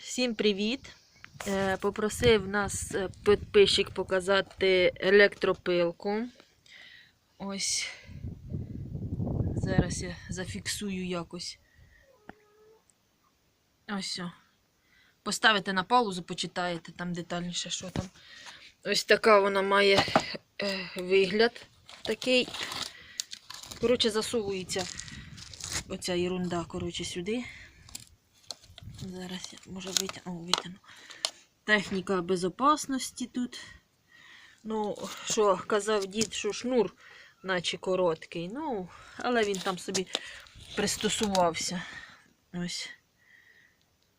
Всім привіт! Е, Попросив нас е, підписчик показати електропилку. Ось. Зараз я зафіксую якось. Ось. о. Поставите на паузу, почитаєте там детальніше, що там. Ось така вона має е, вигляд такий. Коротше, засовується оця ерунда, коротше, сюди. Зараз я може витягну. О, витягну. Техніка безопасності тут. Ну, що казав дід, що шнур, наче короткий. Ну, але він там собі пристосувався. Ось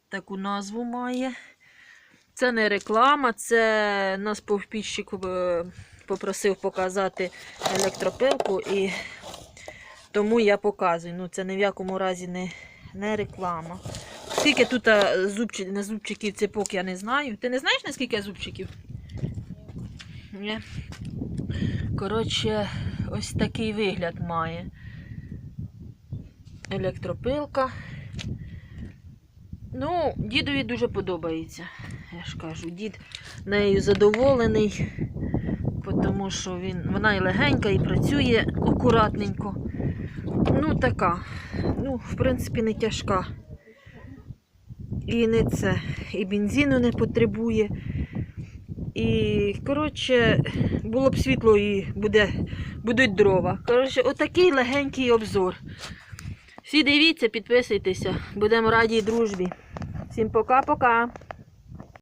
таку назву має. Це не реклама, це нас повпіщик е, попросив показати електропилку і тому я показую. Ну, це ні в якому разі не, не реклама. Скільки тут зубчик, на зубчиків цепок, я не знаю. Ти не знаєш, наскільки зубчиків? Ні. Коротше, ось такий вигляд має. Електропилка. Ну, дідові дуже подобається. Я ж кажу, дід нею задоволений, тому що він, вона і легенька, і працює акуратненько. Ну, така. Ну, в принципі, не тяжка. І не це, і бензину не потребує. І, коротше, було б світло і буде, будуть дрова. Коротше, отакий легенький обзор. Всі дивіться, підписуйтеся. Будемо раді дружбі. Всім пока-пока.